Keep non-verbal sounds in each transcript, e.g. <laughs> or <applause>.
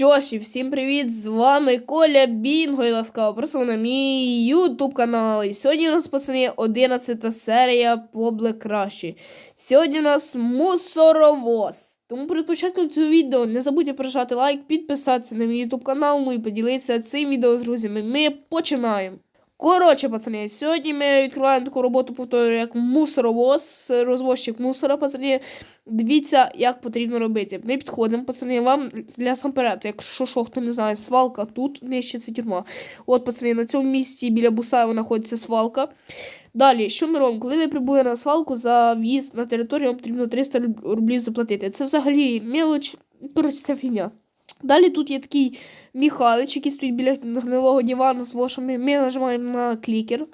Що ж, і всім привіт! З вами Коля Бінго і ласкаво просимо на мій ютуб канал. І сьогодні у нас, пацани, 11 серія Побле Краще. Сьогодні у нас мусоровоз. Тому перед початком цього відео не забудьте прожати лайк, підписатися на мій ютуб канал, ну і поділитися цим відео з друзями. Ми починаємо. Коротше, пацани, сьогодні ми відкриваємо таку роботу, повторюю, як мусоровоз, розвозчик мусора, пацани. Дивіться, як потрібно робити. Ми підходимо, пацани, вам для самперед, якщо що, хто не знає, свалка тут, нижче це тюрма. От, пацани, на цьому місці біля Бусаєва знаходиться свалка. Далі, що ми робимо? Коли ви прибули на свалку за в'їзд на територію, вам потрібно 300 рублів заплатити. Це взагалі мелоч, коротше, це фігня. Далі тут є такий Михайлович, який стоїть біля гнилого дивану з вошами. Ми нажимаємо на клікер.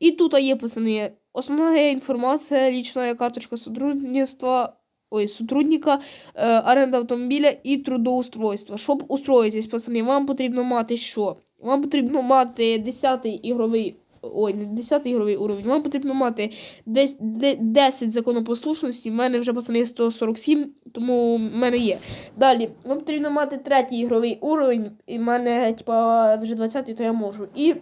І тут є, пацани, основна інформація, лічна карточка сотрудництва, ой, сотрудника, е, оренда автомобіля і трудоустройство. Щоб устроїтись, пацани, вам потрібно мати що? Вам потрібно мати 10-й ігровий. Ой, не 10 ігровий уровень. Вам потрібно мати 10, 10 законопослушності. У мене вже пацани 147, тому в мене є. Далі, вам потрібно мати третій ігровий уровень, і в мене, типа, вже 20, то я можу. І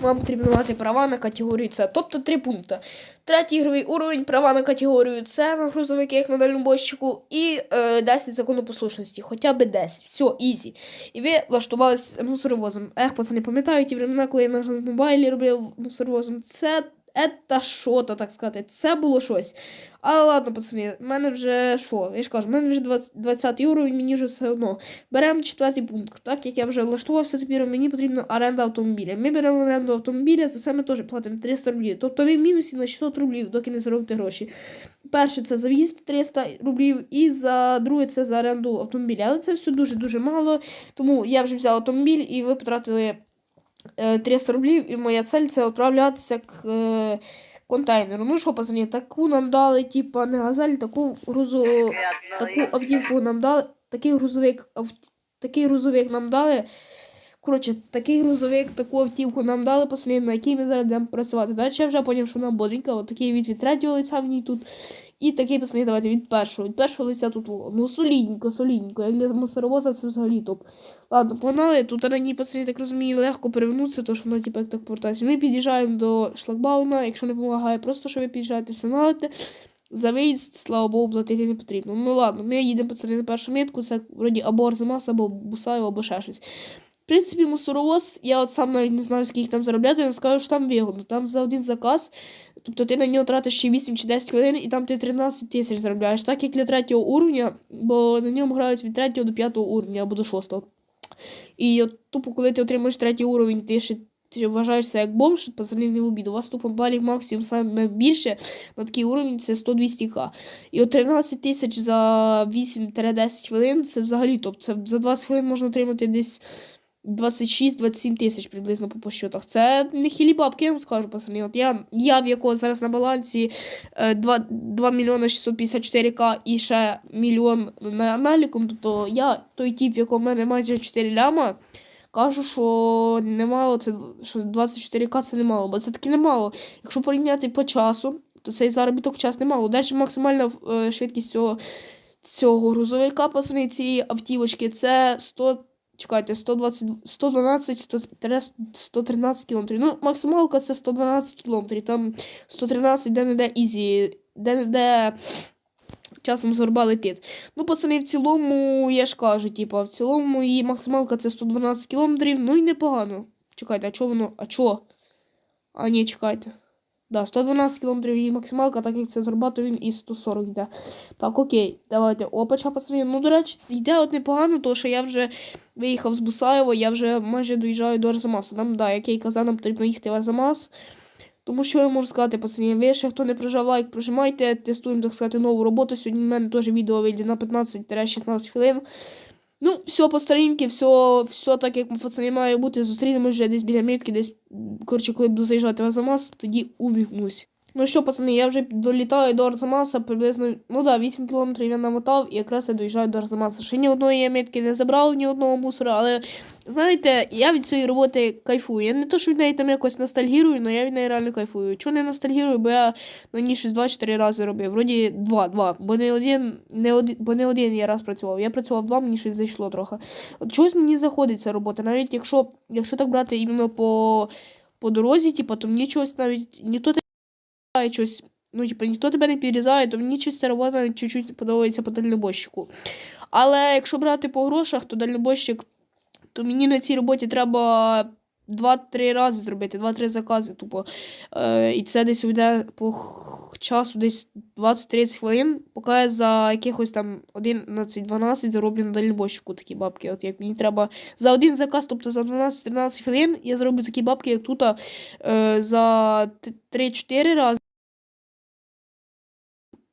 вам потрібно мати права на категорію С. Тобто три пункти. Третій ігровий уровень, права на категорію С на грузовиках на дальнобойщику і е, 10 законопослушності, хоча б 10. Все, ізі. І ви влаштувалися мусоровозом. Ех, пацани, пам'ятаю ті времена, коли я на мобайлі робив мусоровозом. Це Ета що то так сказати, це було щось. Але ладно, пацани, в мене вже що? Я ж кажу, в мене вже 20, 20 уровень, мені вже все одно. Беремо четвертий пункт. Так як я вже влаштувався, тепер мені потрібна оренда автомобіля. Ми беремо оренду автомобіля, за це ми теж платимо 300 рублів. Тобто ви в мінусі на 600 рублів, доки не заробите гроші. Перше це за в'їзд 300 рублів, і за друге це за оренду автомобіля. Але це все дуже-дуже мало. Тому я вже взяв автомобіль і ви потратили. 300 рублів, і моя цель це відправлятися к е, контейнеру. Ну що, пацани, таку нам дали, типа, не газель, таку грузу, таку автівку нам дали, такий грузовик, ав, такий грузовик нам дали. Коротше, такий грузовик, таку автівку нам дали, пацани, на якій ми зараз будемо працювати. Далі я вже зрозумів, що нам бодренько, от такий від від третього лиця в ній тут. І такий, давайте від першого. Від першого лиця тут ну солідненько, солідненько. Як для мусоровоза це взагалі топ. Ладно, погнали. Тут на ній, пацани, так розумію, легко перевернутися, тому що вона типу, як так повертається. Ми під'їжджаємо до шлагбауна, якщо не допомагає, просто що ви під'їжджаєте, сигналите. За виїзд, слава Богу, платити не потрібно. Ну ладно, ми їдемо пацани на першу метку, це вроді або Арзамас, або Бусаєв, або ще щось. В принципі, мусоровоз, я от сам навіть не знаю, скільки там заробляти, але скажу, що там вигодно. Там за один заказ, тобто ти на нього тратиш ще 8 чи 10 хвилин, і там ти 13 тисяч заробляєш. Так як для третього уровня, бо на ньому грають від 3 до 5 уровня або до 6. І от тупо, коли ти отримаєш третій уровень, ти ще ти вважаєшся як бомж, пацани не обід. У вас тупо балів максимум саме більше на такий уровень це 100-200к. І от 13 тисяч за 8-10 хвилин це взагалі топ. Це за 20 хвилин можна отримати десь. 26-27 тисяч приблизно по пощотах. Це не хілі бабки, я вам скажу, пацани. От я, я в якого зараз на балансі 2 2 мільйони 654к і ще мільйон на аналіком, тобто я той тип, в якого в мене майже 4 ляма, кажу, що немало, це що 24к це немало, бо це таки немало. Якщо порівняти по часу, то цей заробіток час немало. Далі максимальна е, швидкість цього, цього грузовика, пацани, цієї автівочки, це 100 Чекайте, 120, 112 113 кілометрів. Ну, максималка це 112 кілометрів. Там 113 де-не-де ізі, де-не-де часом зорба летить. Ну, пацани, в цілому, я ж кажу, типу, в цілому її максималка це 112 кілометрів. Ну і непогано. Чекайте, а чого воно? А чого? А ні, чекайте. Да, 112 км її максималка, так як це то він і 140 йде. Так, окей, давайте. Опача посередині. Ну, до речі, йде от непогано, тому що я вже виїхав з Бусаєва, я вже майже доїжджаю до Арзамаса. Нам, да, як я і казав, нам потрібно їхати в Арзамас. Тому що я можу сказати, пацані, ви ще хто не прожав лайк, прожимайте, тестуємо, так сказати, нову роботу. Сьогодні в мене теж відео вийде на 15-16 хвилин. Ну, все по старинки, все все так, як пацани має бути. Зустрінемось вже десь біля мітки, десь, коротше, коли буду заїжджати в Азамас, тоді увімкнусь. Ну що, пацани, я вже долітаю до Арзамаса приблизно, ну да, 8 кілометрів я намотав і якраз я доїжджаю до Арзамаса. Ще ні одної метки не забрав, ні одного мусора, але знаєте, я від цієї роботи кайфую. Я не то, що від неї там якось ностальгірую, але я від неї реально кайфую. Чого не ностальгірую, бо я на ній щось 2-4 рази робив. Вроді 2, 2, бо не один, не один, бо не один я раз працював. Я працював два, мені щось зайшло трохи. От чогось мені заходить ця робота, навіть якщо, якщо так брати іменно по, по дорозі, типу, то мені чогось навіть ніхто щось, ну, типу, ніхто тебе не підрізає, то мені ця робота чуть-чуть подобається по дальнобойщику. Але якщо брати по грошах, то дальнобойщик, то мені на цій роботі треба 2-3 рази зробити, 2-3 закази, тупо. Е, і це десь йде по часу десь 20-30 хвилин, поки я за якихось там 11-12 зароблю на дальнобойщику такі бабки. От як мені треба за один заказ, тобто за 12-13 хвилин, я зароблю такі бабки, як тут е, за 3-4 рази.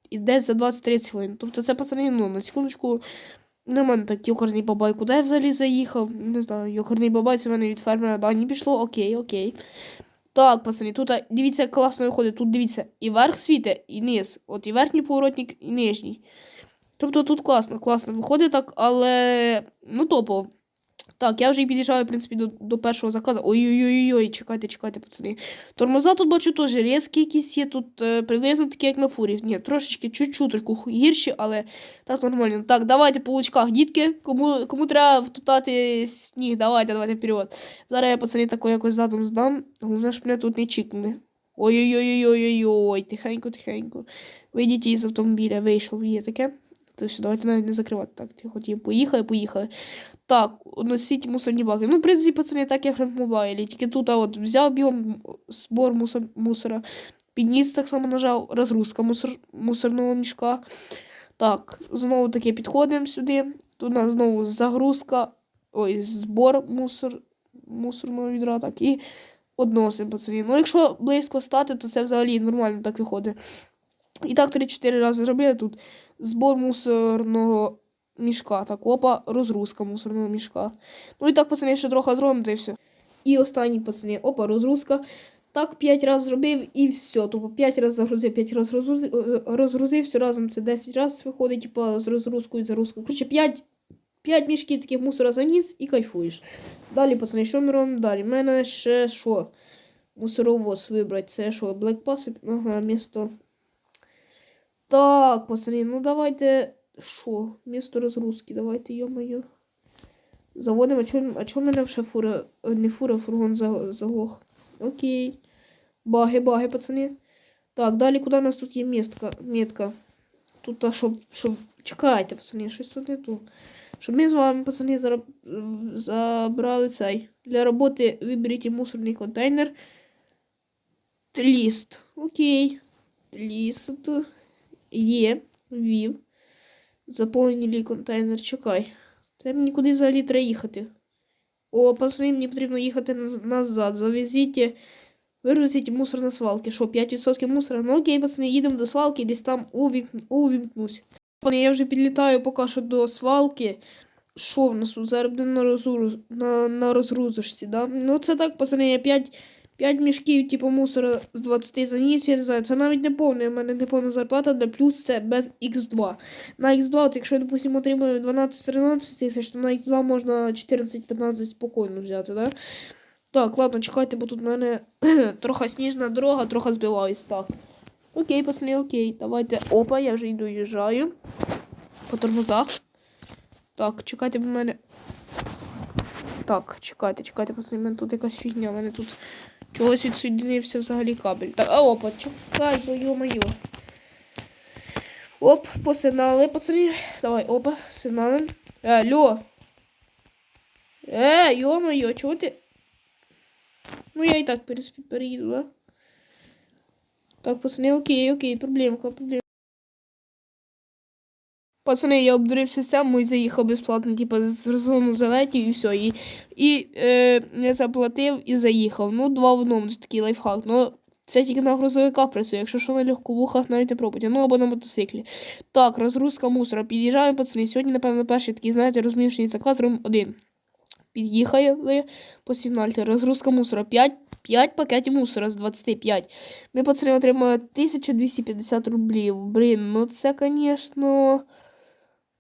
І десь за 20-30 хвилин. Тобто це пацани, ну, на секундочку, не в мене так йокарний бабай. Куди я взагалі заїхав? Не знаю, йокарний бабай, це в мене від фермера дані пішло, окей, окей. Так, пацани, тут дивіться, як класно виходить. Тут дивіться, і верх світе, і низ. От і верхній поворотник, і нижній. Тобто тут класно, класно виходить так, але ну топово. Так, я вже під'їжджаю, в принципі, до, до першого заказу. Ой-ой-ой, чекайте, чекайте, пацани. Тормоза тут бачу теж різкі якісь є. Тут е, приблизно такі, як на фурі. Ні, трошечки чуть-чуточку ху- гірші, але так нормально. Так, давайте по лучках, дітки. Кому, кому треба втутати сніг, давайте, давайте вперед. Зараз я пацани тако якось задом здам. Головне, щоб мене тут не чікнули. Ой-ой-ой-ой-ой-ой, тихенько, тихенько. Вийдіть із автомобіля, вийшов, є таке. То все, давайте навіть не закривати. Так, тихо, тихо, поїхали, поїхали. Так, носіть мусорні баки. Ну, в принципі, пацани, так як в мобайлі. Тільки тут а от взяв бігом збор мусор, мусора, підніс так само нажав, розгрузка мусор, мусорного мішка. Так, знову таки підходимо сюди. Тут у нас знову загрузка, ой, збор мусор, мусорного відра, так, і односин, пацани. Ну, якщо близько стати, то це взагалі нормально так виходить. І так 3-4 рази зробили тут збор мусорного мішка. Так, опа, розгрузка мусорного мішка. Ну і так, пацани, ще трохи зробимо, та і все. І останній, пацани, опа, розгрузка. Так, 5 разів зробив і все. Тобто 5 разів загрузив, 5 разів розгрузив, е, розгрузив, все разом це 10 разів виходить, типа з розгрузкою загрузкою. Короче, 5, 5 мішків таких мусора заніс і кайфуєш. Далі, пацани, що ми робимо далі? У мене ще що? Мусоровоз вибрати. Це що? Pass? Ага, місто. Так, пацани, ну давайте. Що? Місто розгрузки, давайте, йо-моє. Заводимо, а чого а чо в мене вже фура, е, не фура, фургон за- заглох? Окей. Баги, баги, пацани. Так, далі куди у нас тут є містка, метка? Тут, а, щоб, щоб... Чекайте, пацани, щось тут не ту. Щоб ми з вами, пацани, зараб... забрали цей. Для роботи виберіть мусорний контейнер. Ліст. Окей. Ліст. Є. Вів. Заповнили контейнер. Чекай. Це мені куди взагалі треба їхати. О, пацани, мені потрібно їхати назад. Завезіть, вигрузіть мусор на свалки. Що, 5% мусора? Ну окей, пацани, їдемо до свалки, десь там увімкнусь. Пане, я вже підлітаю поки що до свалки. Що в нас тут зараз на, розгруз... на, на розгрузочці, да? Ну це так, пацани, я 5, 5 мішків, типу, мусора з 20 заніс, я не знаю, це навіть не повне, у мене не повна зарплата, де плюс це без X2. На X2, от якщо я, допустимо, отримую 12-13 тисяч, то на X2 можна 14-15 спокійно взяти, да? Так, ладно, чекайте, бо тут в мене <clears throat> трохи сніжна дорога, трохи збиваюсь. Так. Окей, пацани, окей. Давайте. Опа, я вже йду їжджаю. По тормозах. Так, чекайте, бо в мене. Так, чекайте, чекайте, пацани, в мене тут якась фігня, в мене тут чогось відсоєдинився взагалі кабель. Так, а опа, чекай, бо йо-моє. Оп, посигнали, пацани. Давай, опа, сигналим. Е, алло. Е, йо-моє, чого ти? Ну, я і так, в принципі, переїду, да? Так, пацани, окей, окей, проблемка, проблемка. Пацани, я обдурив систему і заїхав безплатно, типу, з залетів і все. І, і е, не заплатив і заїхав. Ну, два в одному, це такий лайфхак. Ну, це тільки на грузовиках працює, якщо що на легковухах навіть не пробуйте. Ну, або на мотоциклі. Так, розгрузка мусора. Під'їжджаємо, пацани. Сьогодні, напевно, перший такий, знаєте, розміщений заказ робимо один. під'їхали по сигнальці. Розгрузка мусора 5, 5 пакетів мусора з 25. Ми, пацани, отримали 1250 рублів. Блін, ну це, звісно.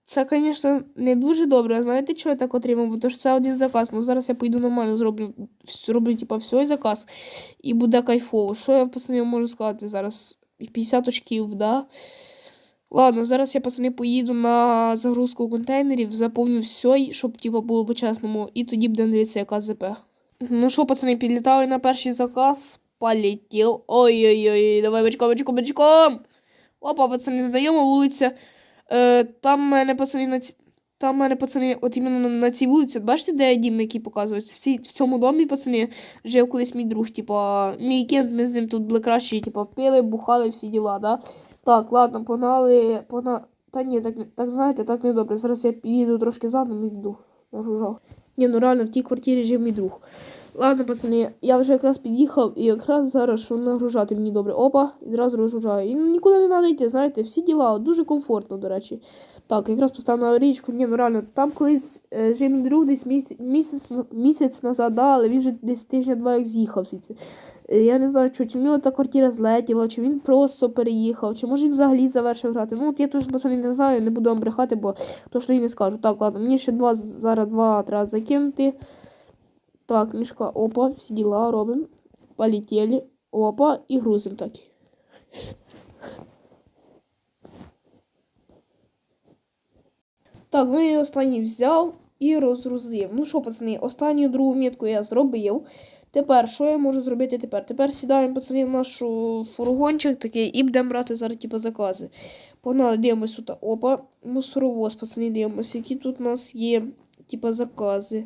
Це, звісно, не дуже добре. Знаєте, що я так отримав? Бо ж це один заказ. Ну зараз я поїду нормально, зроблю, зроблю типа, всій заказ і буде кайфово. Що я пацани можу сказати зараз? 50 очків, да? Ладно, зараз я пацани поїду на загрузку контейнерів, заповню все, щоб типа, було по-чесному, і тоді будемо дивитися, яка ЗП. Ну що, пацани, підлітали на перший заказ. Полетів. Ой-ой-ой, давай бочком, бочком, бочком. Опа, пацани, знайома вулиця. Е, там мене пацани на ці... Там мене пацани, от іменно на, цій вулиці, бачите, де дім, який показують? В, в цьому домі, пацани, жив колись мій друг, типа, мій кент, ми з ним тут були кращі, типа, пили, бухали, всі діла, да? Так, ладно, погнали, погнали. Та ні, так, так знаєте, так не добре. Зараз я піду трошки задом і йду. Ні, ну реально, в тій квартирі жив мій друг. Ладно, пацани, я вже якраз під'їхав і якраз зараз що нагружати мені добре. Опа, і зразу розгружаю. І нікуди не треба йти, знаєте, всі діла, дуже комфортно, до речі. Так, якраз поставив на річку. Ні, ну реально, там колись е, мій друг десь місяць, місяць, місяць назад, да, але він вже десь тижня-два як з'їхав звідси. Е, Я не знаю, що, чи в нього та квартира злетіла, чи він просто переїхав, чи може він взагалі завершив грати. Ну, от я теж пацани не знаю, не буду вам брехати, бо то що і не скажу. Так, ладно, мені ще два зараз два треба закинути. Так, мішка, опа, всі діла робимо. Полетіли. Опа, і грузимо так. Так, ну і останній взяв і розгрузив. Ну що, пацани, останню другу мітку я зробив. Тепер, що я можу зробити тепер? Тепер сідаємо, пацани, в нашу фургончик такий і будемо брати зараз, типу, закази. Погнали, дивимось тут. Опа, мусоровоз, пацани, дивимося, які тут у нас є, типу, закази.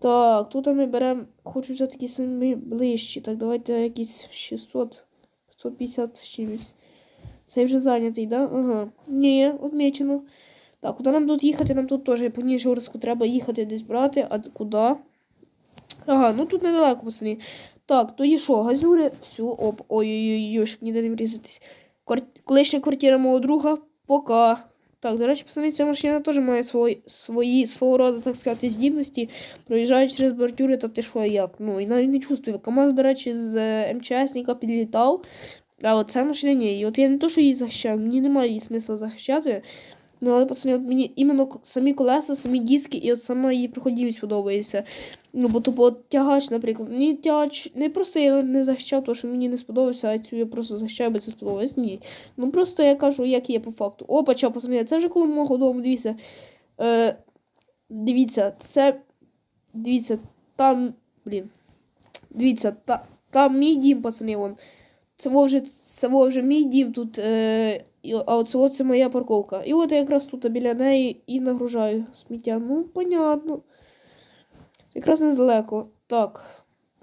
Так, тут ми беремо, хочу взяти такі самі ближчі. Так, давайте якісь 600, 150 з чимось. Цей вже зайнятий, да? Ага. Ні, відмічено. Так, куди нам тут їхати? Нам тут теж по Ніжгородську треба їхати десь брати, а куди? Ага, ну тут недалеко, пацани. Так, тоді що, газюри, все, оп, ой-ой-ой, щоб ніде не врізатись. Колишня квартира мого друга, пока. Так, до речі, пацани, ця машина теж має свої, свої свого роду, так сказати, здібності. Проїжджає через бордюри, та ти що, як? Ну, і навіть не чувствую. КамАЗ, до речі, з е, МЧСника підлітав, а от ця машина ні. І от я не то, що її захищаю, мені немає її смисла захищати. Ну, але, пацани, от мені іменно самі колеса, самі диски і от сама її проходимість подобається. Ну, бо тупо от тягач, наприклад. Мені тягач не просто я не захищав, тому що мені не сподобався, а цю я просто захищаю, бо це сподобалось. Ні. Ну просто я кажу, як є по факту. Опа, ча, пацани, це вже коло мого дому, дивіться. Е, дивіться, це. Дивіться, там. Блін. Дивіться, та, там мій дім, пацани, вон. Це вже, це вже мій дім тут. Е, і- а оце оце це моя парковка. І от я якраз тут біля неї і нагружаю сміття. Ну, понятно. Якраз недалеко. Так.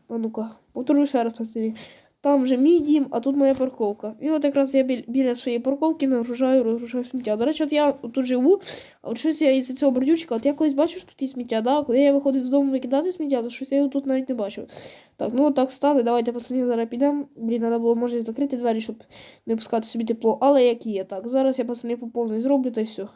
А ну-ка, повторю ще раз пацани. Там вже мій дім, а тут моя парковка. І от якраз я біль- біля своєї парковки нагружаю, розгружаю сміття. До речі, от я тут живу, а от щось я із цього бордюрчика, от я колись бачив, що тут є сміття, да? коли я виходив з дому викидати сміття, то щось я його тут навіть не бачив. Так, ну от так стали, давайте пацани зараз підемо. Блін, треба було може закрити двері, щоб не пускати собі тепло, але як є. Так, зараз я пацани по повній зроблю та й все.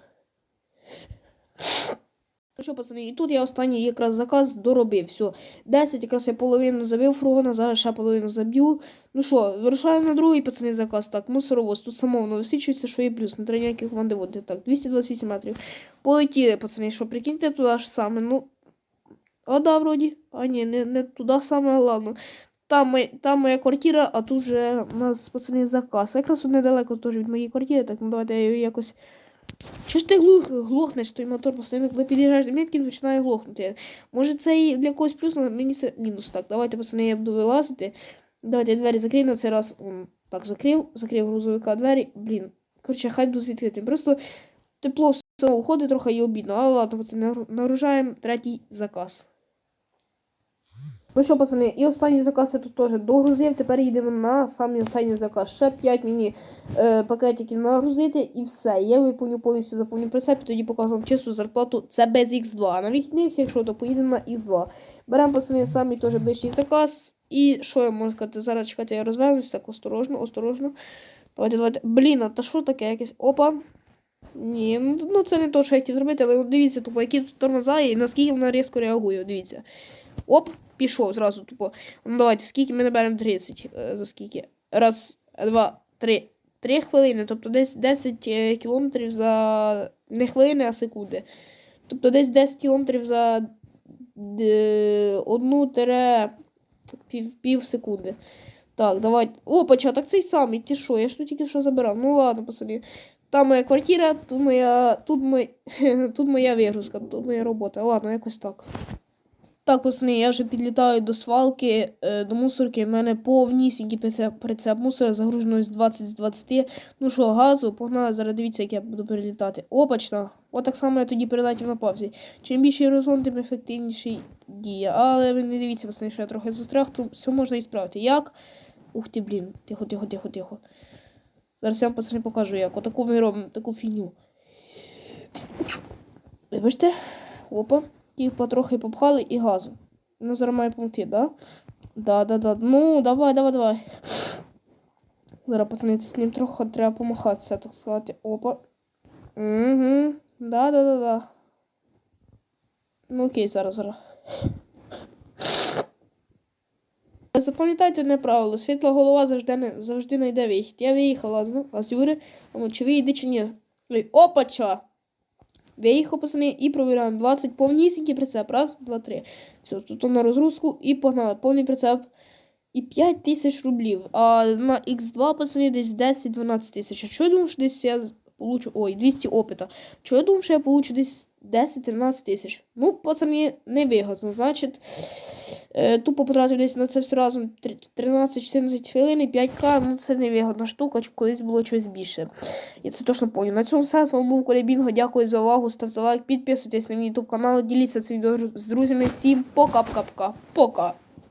Ну що, пацани, і тут я останній якраз заказ доробив. Все. 10 якраз я половину забив фургона, зараз ще половину заб'ю. Ну що, вирушаємо на другий пацани заказ. Так, мусоровоз. Тут само воно висвічується, що є плюс. Не треба ніяких вандеводів. Так, 228 метрів. Полетіли, пацани, що прикиньте туди ж саме. Ну. А да, вроді. А ні, не, не туди саме, ладно. Там, моя- там моя квартира, а тут вже у нас пацани заказ. Якраз недалеко теж від моєї квартири, так ну давайте я її якось. Чи ж ти глух, глохнеш той мотор постійно, коли під'їжджаєш до метки, починає глохнути. Може це і для когось плюс, але мені це мінус. Так, давайте, пацани, я буду вилазити. Давайте я двері закрию на цей раз. Так, закрив, закрив грузовика двері. Блін. Коротше, хай буду відкритим. Просто тепло все уходить трохи і обідно. Але ладно, пацани, наружаємо третій заказ. Ну що, пацани, і останній заказ я тут теж догрузив. Тепер їдемо на самий останній заказ. Ще 5 мені е, пакетиків нагрузити і все. Я виповню повністю заповню прицеп, і тоді покажу вам чисту зарплату. Це без X2. А на вихідних, якщо то поїдемо на X2. Беремо пацани самий теж ближчий заказ. І що я можу сказати? Зараз чекайте, я розвернусь, так осторожно, осторожно. Давайте, давайте. Блін, а та що таке якесь? Опа. Ні, ну, це не то, що я хотів зробити, але дивіться, тупо, які тут тормоза і наскільки вона різко реагує. Дивіться. Оп, пішов зразу, тупо. Ну давайте, скільки ми наберемо 30. Е, за скільки? Раз, два, три. Три хвилини, тобто десь 10 е, кілометрів за. Не хвилини, а секунди. Тобто десь 10 кілометрів за одну тире пів, пів секунди. Так, давайте. О, початок цей самий. Ти що? Я ж тут тільки що забирав. Ну ладно, пацани. Там моя квартира, тут моя. Тут, мой... <laughs> тут моя вигрузка, тут моя робота. Ладно, якось так. Так, пацани, я вже підлітаю до свалки, е, до мусорки. У мене повнісінький прицеп, мусора загружений з 20 з 20. Ну що, газу, погнали, зараз дивіться, як я буду перелітати. Опачна. От так само я тоді перелетів на паузі. Чим більший горизонт, тим ефективніший діє. Але ви не дивіться, пацани, що я трохи застряг, то все можна і справити. Як? Ух ти, блін. Тихо, тихо, тихо, тихо. Зараз я вам пацани покажу, як. Отаку ми робимо, таку фігню. Вибачте. Опа. Ті потрохи попхали і газу. Ну, зараз має помогти, да? Да, да, да. Ну, давай, давай, давай. Зараз, пацани, з ним трохи треба помахатися, так сказати. Опа. Угу. Да, да, да, да. Ну окей, зараз, зараз. Запам'ятайте одне правило. Світла голова завжди не завжди знайде вихід. Я виїхала, ну, а з Юри, ну, чи виїде, чи ні. Ой, опача! Виїхав, описаний і провіряємо. 20 повнісінький прицеп. Раз, два, три. Все, тут на розгрузку і погнали. Повний прицеп. І 5 тисяч рублів. А на X2, пацани, десь 10-12 тисяч. А що я думаю, що десь я получу. Ой, 200 опита. Що я думав, що я получу десь 10-13 тисяч. Ну, пацани, не вигодно. Значить, е, тупо потратив десь на це все разом 13-14 хвилин і 5к. Ну, це невигодна штука, чи колись було щось більше. І це точно поняв. На цьому все. З вами був Коля Бінго. Дякую за увагу. Ставте лайк, підписуйтесь на мій YouTube канал, діліться цим відео з друзями. Всім пока-пока-пока. Пока.